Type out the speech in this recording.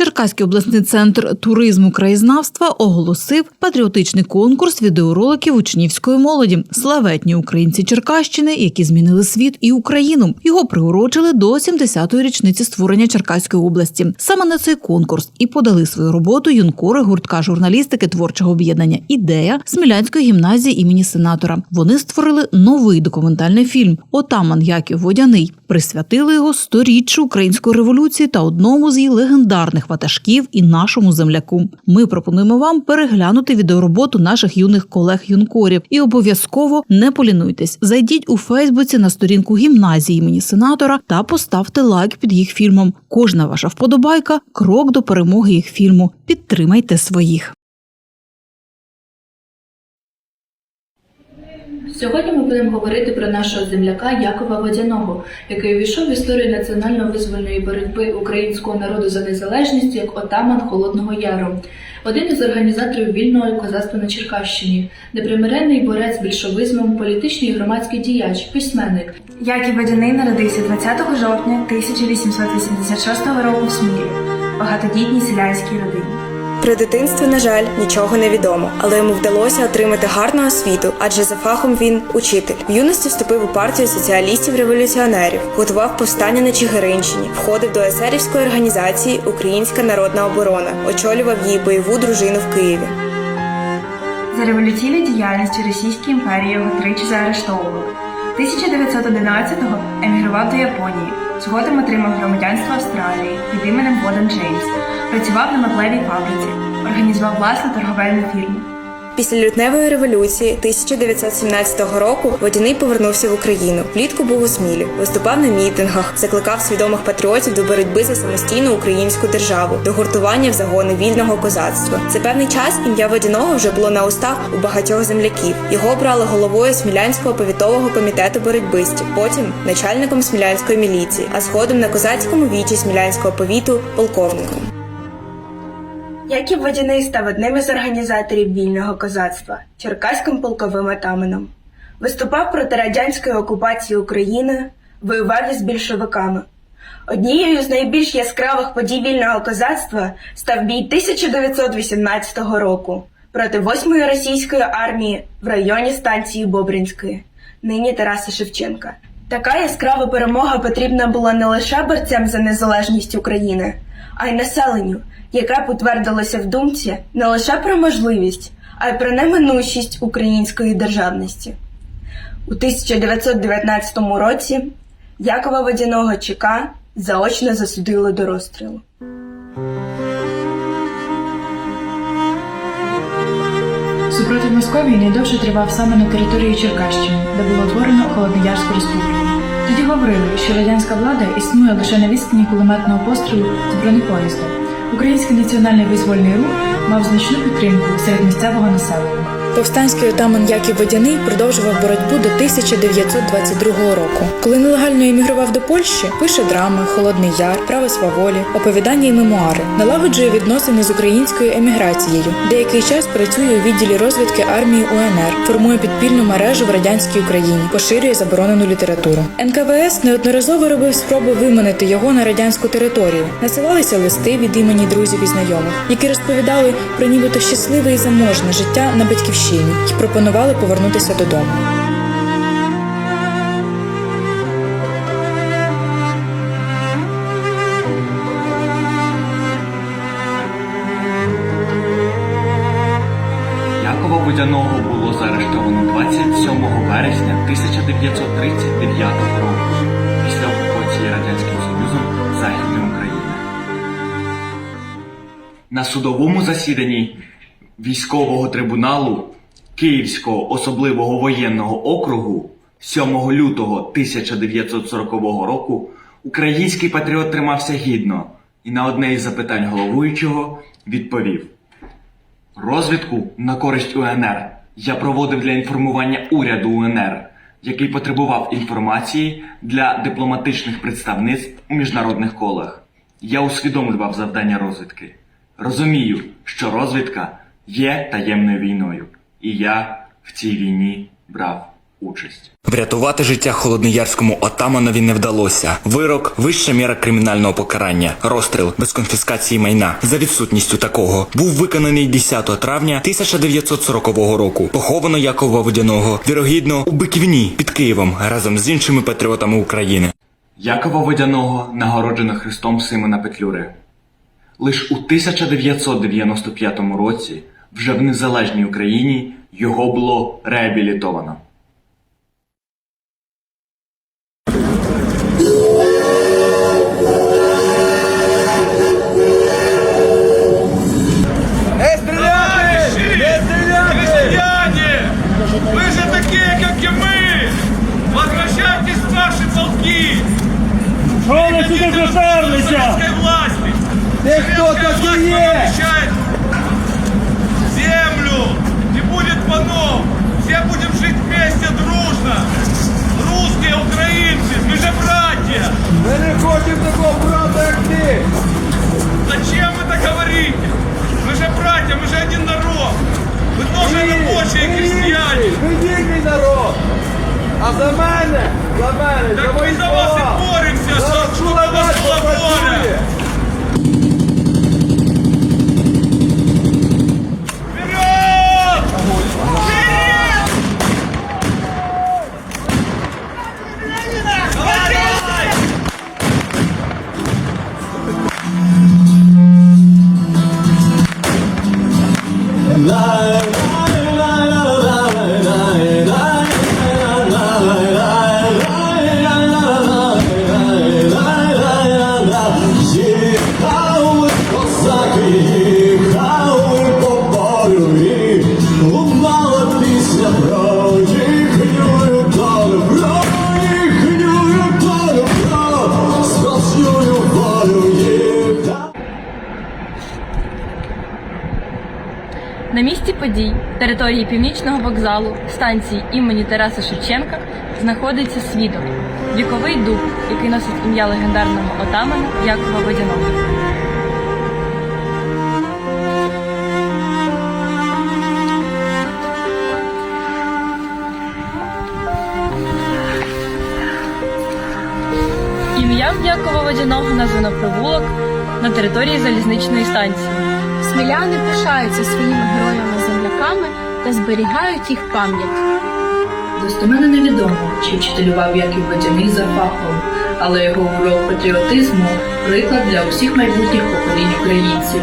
Черкаський обласний центр туризму краєзнавства оголосив патріотичний конкурс відеороликів учнівської молоді Славетні українці Черкащини, які змінили світ і Україну. Його приурочили до 70-ї річниці створення Черкаської області. Саме на цей конкурс і подали свою роботу юнкори гуртка журналістики творчого об'єднання Ідея Смілянської гімназії імені сенатора. Вони створили новий документальний фільм Отаман Яків Водяний. Присвятили його сторіччю української революції та одному з її легендарних ватажків і нашому земляку. Ми пропонуємо вам переглянути відеороботу наших юних колег-юнкорів і обов'язково не полінуйтесь. Зайдіть у Фейсбуці на сторінку гімназії імені сенатора та поставте лайк під їх фільмом. Кожна ваша вподобайка крок до перемоги їх фільму. Підтримайте своїх. Сьогодні ми будемо говорити про нашого земляка Якова Водяного, який увійшов в історію національно-визвольної боротьби українського народу за незалежність як отаман Холодного Яру, один із організаторів вільного козацтва на Черкащині, непримиренний борець з більшовизмом, політичний і громадський діяч, письменник. Яків Водяний народився 20 жовтня 1886 року в Смілі, багатодітній селянській родині. Про дитинство, на жаль, нічого не відомо, але йому вдалося отримати гарну освіту, адже за фахом він учитель. В юності вступив у партію соціалістів-революціонерів, готував повстання на Чигиринщині, входив до есерівської організації Українська народна оборона, очолював її бойову дружину в Києві. За революційну діяльність у Російській імперії його тричі заарештовували. 1911-го емігрував до Японії, згодом отримав громадянство Австралії під іменем Воден Джеймс, працював на меблевій фабриці, організував власну торговельну фірму. Після лютневої революції 1917 року Водяний повернувся в Україну. Влітку був у Смілі, виступав на мітингах, закликав свідомих патріотів до боротьби за самостійну українську державу, до гуртування в загони вільного козацтва. За певний час ім'я Водяного вже було на устах у багатьох земляків. Його обрали головою Смілянського повітового комітету боротьбистів, потім начальником смілянської міліції, а згодом на козацькому вічі Смілянського повіту полковником. Яків Водяний став одним із організаторів вільного козацтва, черкаським полковим атаманом. Виступав проти радянської окупації України, воював із більшовиками. Однією з найбільш яскравих подій вільного козацтва став бій 1918 року проти 8-ї російської армії в районі станції Бобринської, нині Тараса Шевченка. Така яскрава перемога потрібна була не лише борцям за незалежність України, а й населенню, яке потвердилося в думці не лише про можливість, а й про неминучість української державності. У 1919 році Якова Водяного ЧК заочно засудили до розстрілу. Супротив Московії найдовше тривав саме на території Черкащини, де було утворено Холодноярську республіку. Тоді говорили, що радянська влада існує лише на відстані кулеметного пострілу з бронепоїзду. Український національний визвольний рух мав значну підтримку серед місцевого населення. Повстанський отаман Яків Водяний продовжував боротьбу до 1922 року. Коли нелегально емігрував до Польщі, пише драми, Холодний Яр, Право сваволі, оповідання і мемуари, налагоджує відносини з українською еміграцією. Деякий час працює у відділі розвідки армії УНР, формує підпільну мережу в радянській Україні, поширює заборонену літературу. НКВС неодноразово робив спроби виманити його на радянську територію. Насилалися листи від імені друзів і знайомих, які розповідали про нібито щасливе і заможне життя на батьківщині і пропонували повернутися додому. Якова Водяного було заарештовано 27 вересня 1939 року після окупації Радянським Союзом Західної України. На судовому засіданні військового трибуналу Київського особливого воєнного округу 7 лютого 1940 року український патріот тримався гідно і на одне із запитань головуючого відповів. Розвідку на користь УНР я проводив для інформування уряду УНР, який потребував інформації для дипломатичних представництв у міжнародних колах. Я усвідомлював завдання розвідки. Розумію, що розвідка є таємною війною, і я в цій війні брав участь. Врятувати життя холодноярському отаманові не вдалося. Вирок вища міра кримінального покарання, розстріл без конфіскації майна. За відсутністю такого був виконаний 10 травня 1940 року. Поховано Якова Водяного, вірогідно у Биківні під Києвом разом з іншими патріотами України. Якова Водяного нагороджено Христом Симона Петлюри. Лиш у 1995 році, вже в незалежній Україні, його було реабілітовано. Не стріляти! Не стріляти! Крестьяне! Вы же такие, как и мы! Возвращайтесь в наши! Що ви сюди приперлися? Ти хто такий є? панов! Все будем жить вместе, дружно! Русские, украинцы, мы же братья! Ми не хочемо такого брата, як ти! Зачем вы так говорите? Мы же братья, мы же один народ! Вы тоже рабочие Ми крестьяне! єдиний, Ми єдиний народ! А за мене, за мене, Так за ми мої за вас слова! і боремося, Зараз щоб чула у вас батько була воля! Території північного вокзалу станції імені Тараса Шевченка знаходиться свідок віковий дуб, який носить ім'я легендарного отамана Якова Водяного. Ім'ям Якова Водяного названо провулок на території залізничної станції. Сміляни пишаються своїми героями-земляками та зберігають їх пам'ять. Достеменно невідомо, чи вчителював Яків Бадяний за фахом, але його урок патріотизму приклад для усіх майбутніх поколінь українців.